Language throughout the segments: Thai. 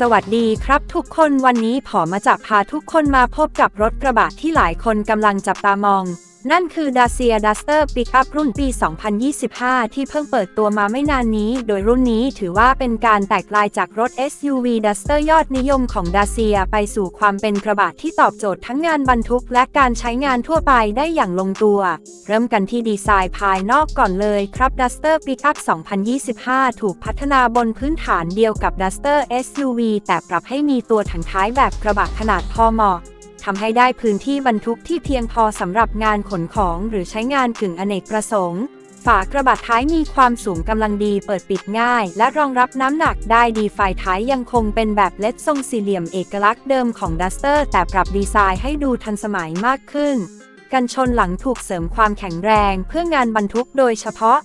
สวัสดีครับทุกคนวันนี้ผอมาจะพาทุกคนมาพบกับรถกระบะที่หลายคนกำลังจับตามอง นั่นคือ Dacia Duster Pickup รุ่นปี 2025 ที่เพิ่งเปิดตัวมาไม่นานนี้ โดยรุ่นนี้ถือว่าเป็นการแตกลายจากรถ SUV Duster ยอดนิยมของ Dacia ไปสู่ความเป็นกระบะที่ตอบโจทย์ทั้งงานบรรทุกและการใช้งานทั่วไปได้อย่างลงตัว เริ่มกันที่ดีไซน์ภายนอกก่อนเลยครับ Duster Pickup 2025 ถูกพัฒนาบนพื้นฐานเดียวกับ Duster SUV แต่ปรับให้มีตัวถังท้ายแบบกระบะขนาดพอเหมาะ ทำให้ได้พื้นที่บรรทุกที่เพียงพอสำหรับงานขนของหรือใช้งานกึ่งอเนกประสงค์ ฝากระบะท้ายมีความสูงกำลังดีเปิดปิดง่าย และรองรับน้ำหนักได้ดีไฟท้ายยังคงเป็นแบบเล็ดทรงสี่เหลี่ยมเอกลักษณ์เดิมของดัสเตอร์ แต่ปรับดีไซน์ให้ดูทันสมัยมากขึ้น กันชนหลังถูกเสริมความแข็งแรงเพื่องานบรรทุกโดยเฉพาะ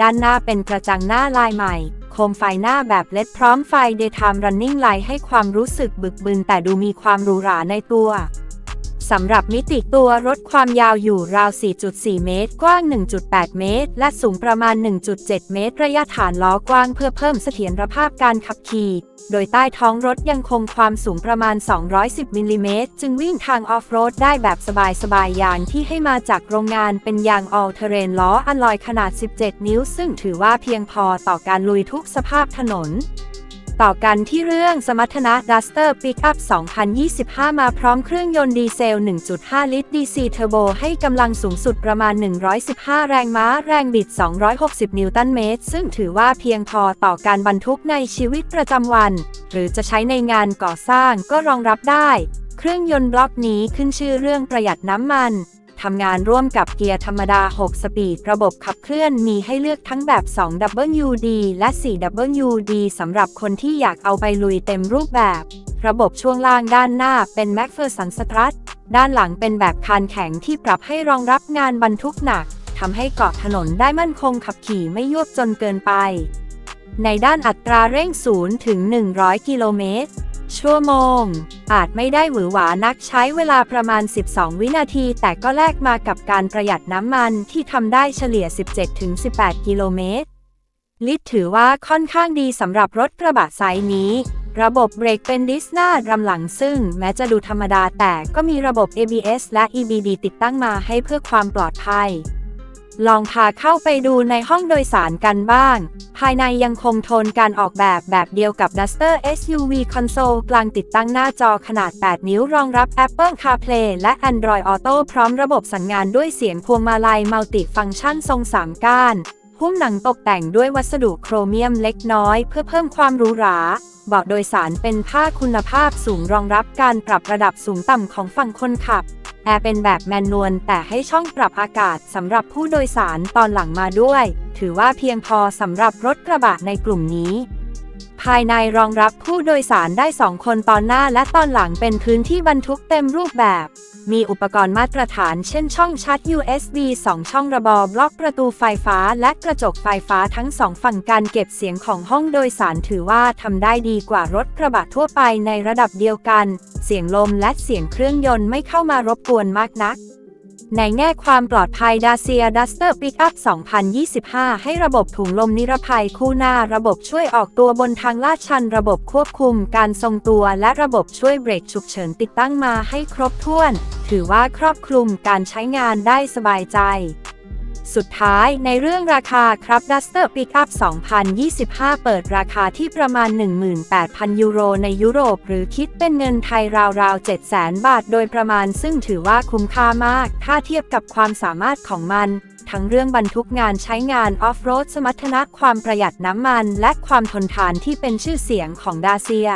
ด้านหน้าเป็นกระจังหน้าลายใหม่โคมไฟหน้าแบบเล็ดพร้อมไฟ Daytime Running Light ให้ความรู้สึกบึกบึนแต่ดูมีความหรูหราในตัว สำหรับมิติตัวรถความยาวอยู่ราว 4.4 เมตร กว้าง 1.8 เมตร และสูงประมาณ 1.7 เมตร ระยะฐานล้อกว้างเพื่อเพิ่มเสถียรภาพการขับขี่ โดยใต้ท้องรถยังคงความสูงประมาณ 210 มิลลิเมตร จึงวิ่งทางออฟโรดได้แบบสบายๆอย่างที่ให้มาจากโรงงานเป็นยาง All Terrain ล้ออัลลอยขนาด 17 นิ้ว ซึ่งถือว่าเพียงพอต่อการลุยทุกสภาพถนน ต่อกันที่เรื่องสมรรถนะ Duster Pickup 2025 มาพร้อมเครื่องยนต์ดีเซล 1.5 ลิตร DC Turbo ให้กำลังสูงสุดประมาณ 115 แรงม้า แรงบิด 260 นิวตันเมตร ซึ่งถือว่าเพียงพอต่อการบรรทุกในชีวิตประจำวัน หรือจะใช้ในงานก่อสร้างก็รองรับได้ เครื่องยนต์บล็อกนี้ขึ้นชื่อเรื่องประหยัดน้ำมัน ทำงานร่วมกับเกียร์ธรรมดา 6 สปีด ระบบขับเคลื่อนมีให้เลือกทั้งแบบ 2WD และ 4WD สำหรับคนที่อยากเอาไปลุยเต็มรูปแบบ ระบบช่วงล่างด้านหน้าเป็น MacPherson Strut ด้านหลังเป็นแบบคานแข็งที่ปรับให้รองรับงานบรรทุกหนักทำให้เกาะถนนได้มั่นคงขับขี่ไม่ยวบจนเกินไป ในด้านอัตราเร่ง 0 ถึง 100 กิโลเมตร ชั่วโมง อาจไม่ได้หวือหวานักใช้เวลาประมาณ 12 วินาที แต่ก็แลกมากับการประหยัดน้ำมันที่ทำได้เฉลี่ย 17-18 กิโลเมตร ลิตรถือว่าค่อนข้างดีสำหรับรถกระบะไซส์นี้ ระบบเบรกเป็นดิสหน้ารำหลังซึ่งแม้จะดูธรรมดาแต่ก็มีระบบ ABS และ EBD ติดตั้งมาให้เพื่อความปลอดภัย ลองพาเข้าไปดูในห้องโดยสารกันบ้าง ภายในยังคงโทนการออกแบบแบบเดียวกับ Duster SUV Console กลางติดตั้งหน้าจอขนาด 8 นิ้วรองรับ Apple CarPlay และ Android Auto พร้อมระบบสั่งงานด้วยเสียงพวงมาลัยมัลติฟังก์ชันทรงสามก้านหุ้มหนังตกแต่งด้วยวัสดุโครเมียมเล็กน้อย เพื่อเพิ่มความหรูหราเบาะโดยสารเป็นผ้าคุณภาพสูงรองรับการปรับระดับสูงต่ำของฝั่งคนขับ แอร์เป็นแบบแมนนวลแต่ให้ช่องปรับอากาศสำหรับผู้โดยสารตอนหลังมาด้วย ถือว่าเพียงพอสำหรับรถกระบะในกลุ่มนี้ ภายในรองรับผู้โดยสารได้2คนตอนหน้าและตอนหลังเป็นพื้นที่บรรทุกเต็มรูปแบบ มีอุปกรณ์มาตรฐานเช่นช่องชาร์จ USB 2 ช่องระบอบล็อกประตูไฟฟ้าและกระจกไฟฟ้าทั้งสองฝั่งการเก็บเสียงของห้องโดยสารถือว่าทำได้ดีกว่ารถกระบะทั่วไปในระดับเดียวกัน เสียงลมและเสียงเครื่องยนต์ไม่เข้ามารบกวนมากนัก ในแง่ความปลอดภัยดาเซียดัสเตอร์ปิกอัพ2025 ให้ระบบถุงลมนิรภัยคู่หน้า ระบบช่วยออกตัวบนทางลาดชัน ระบบควบคุมการทรงตัว และระบบช่วยเบรกฉุกเฉินติดตั้งมาให้ครบถ้วน ถือว่าครอบคลุมการใช้งานได้สบายใจ สุดท้ายในเรื่องราคาครับ Duster Pickup 2025 เปิดราคาที่ประมาณ 18,000 ยูโรในยุโรป หรือคิดเป็นเงินไทยราวๆ 700,000 บาท โดยประมาณซึ่งถือว่าคุ้มค่ามาก ถ้าเทียบกับความสามารถของมัน ทั้งเรื่องบรรทุกงานใช้งานออฟโรดสมรรถนะความประหยัดน้ำมัน และความทนทานที่เป็นชื่อเสียงของดาเซีย